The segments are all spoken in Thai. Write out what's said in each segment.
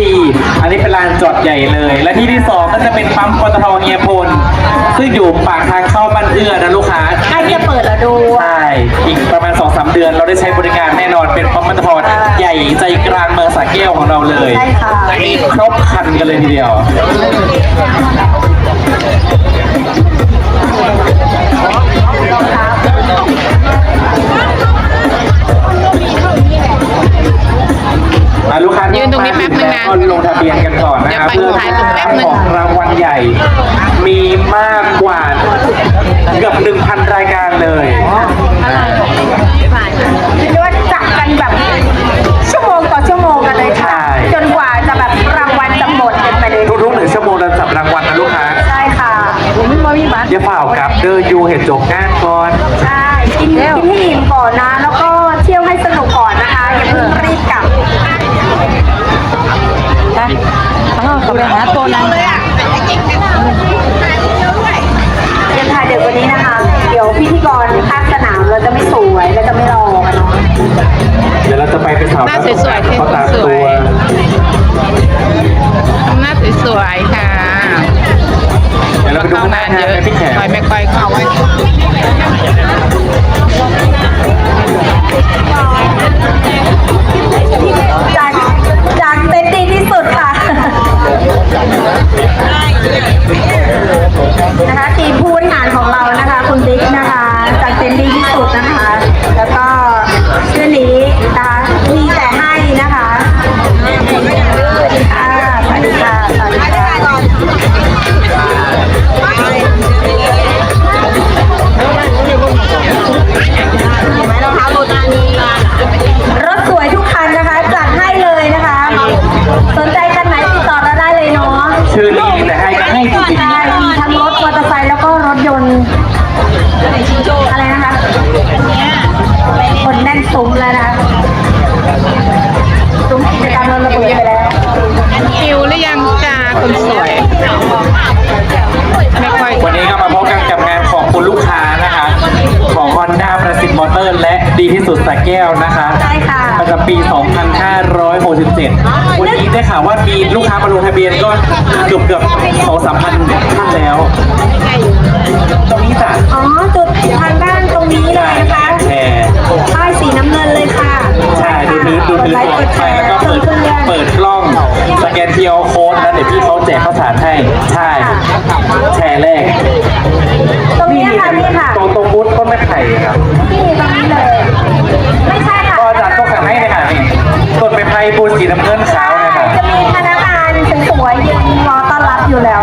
4 อันนี้เป็นลานจอดใหญ่เลย และที่ที่ 2 ก็จะเป็นปั๊มปตทเงียพล ซึ่งอยู่ปากทางเข้าบ้านเอื้อนะลูกค้าใกล้จะเปิดแล้วดู ใช่อีกประมาณ 2-3 เดือนเราได้ใช้บริการแน่นอนเป็นปั๊มปตทใหญ่ใจกลางเมืองสระแก้วของเราเลยใช่ค่ะมีครบครันกันเลยทีเดียว ยืนตรงนี้แป๊บนึงนะก็ลงทะเบียนกันก่อนนะครับเดี๋ยวไปถ่ายตรงแป๊บนึงของรางวัลใหญ่ มีมากกว่าเกือบ1,000รายการเลยอ่าเรียกว่าจับกันแบบชั่วโมงต่อชั่วโมงกันเลยค่ะ จนกว่าจะแบบรางวัลจะหมดกันไปเลยทุกๆหนึ่งชั่วโมงเราจับรางวัลนะลูกค้าใช่ค่ะผมไม่มีบัตรอย่าเปล่าครับเดอยูเห็นจบงานก่อนใช่กินกินให้อิ่มก่อนนะแล้วก็ yeah. นแน่นซุ้มแล้วนะคะซุ้มกิจกรรมเราระเบิดไปแล้วคิวหรือยังจ้าคนสวย ไม่ค่อยๆวันนี้ก็มาพบกันกับงานของคุณลูกค้านะคะ ของ Honda ประสิทธิ์มอเตอร์ และดีที่สุดสระแก้วนะคะใช่ค่ะประจำปี 2567 วันนี้ได้ข่าวว่ามีลูกค้ามาลงทะเบียนก็เกือบเกือบสองสามพันท่านแล้ว ตรงนี้จ้ะ ค์กดแชไปร์แล้วก็เพิ่เปิมดเพื่อนเปิดกล้องสแกนเทียโค้ดแล้วเดี๋ยวพี่เขาแจกข้าวสารให้ใช่แชร์แรกตรงนี้ค่ะนี่ค่ะตรงตรงบูธต้นไม้ไผ่ครับนี่ตรงนี้เลย ไม่ใช่ค่ะก็อาจารย์ต้องสั่งให้เลยค่ะนี่ต้นไม้ไผ่บูธสีน้ำเงินขาวเลยค่ะจะมีพนักงานสวยๆยืนรอต้อนรับอยู่แล้ว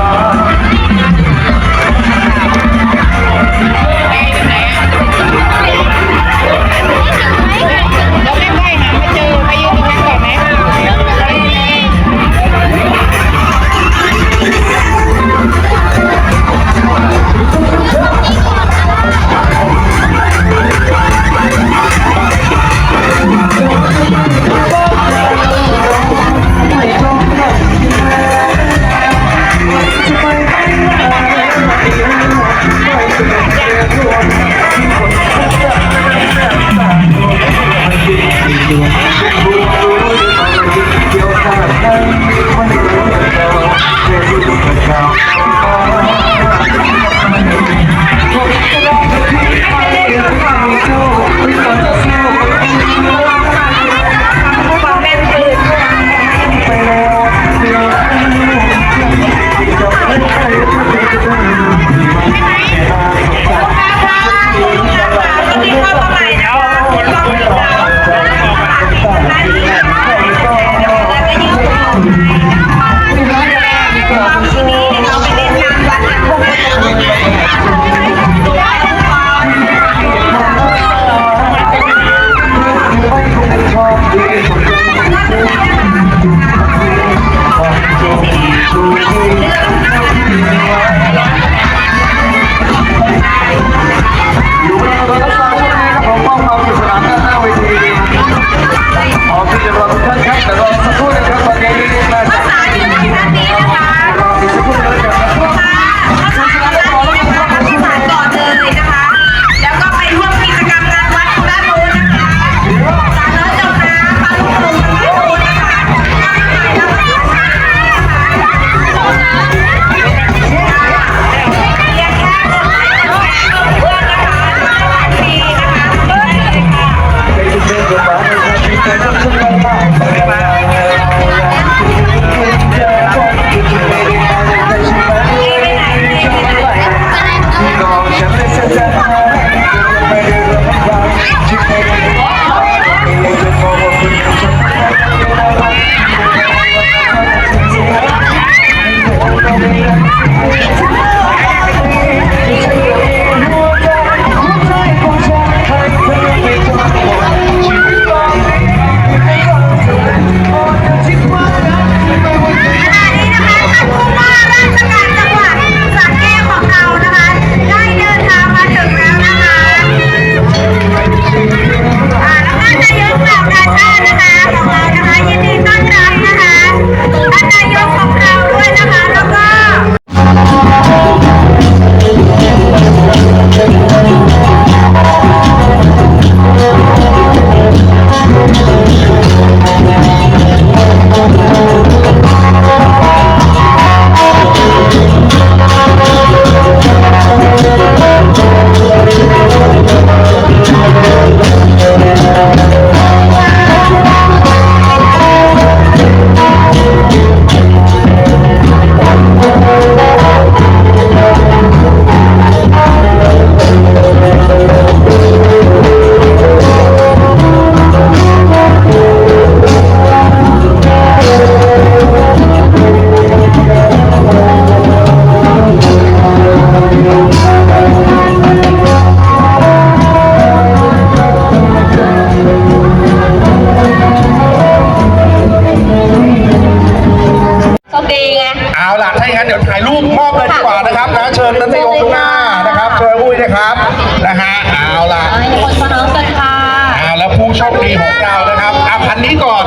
เอาล่ะถ้าอย่างนั้นเดี๋ยวถ่ายรูปมอบเลยดีกว่านะครับนะเชิญนันทยงตรงหน้านะครับเชิญอุ้ยนะครับนะฮะเอาล่ะคนสาน้องกันค่ะ อ่าแล้วผู้โชคดีของเรานะครับอะคันนี้ก่อน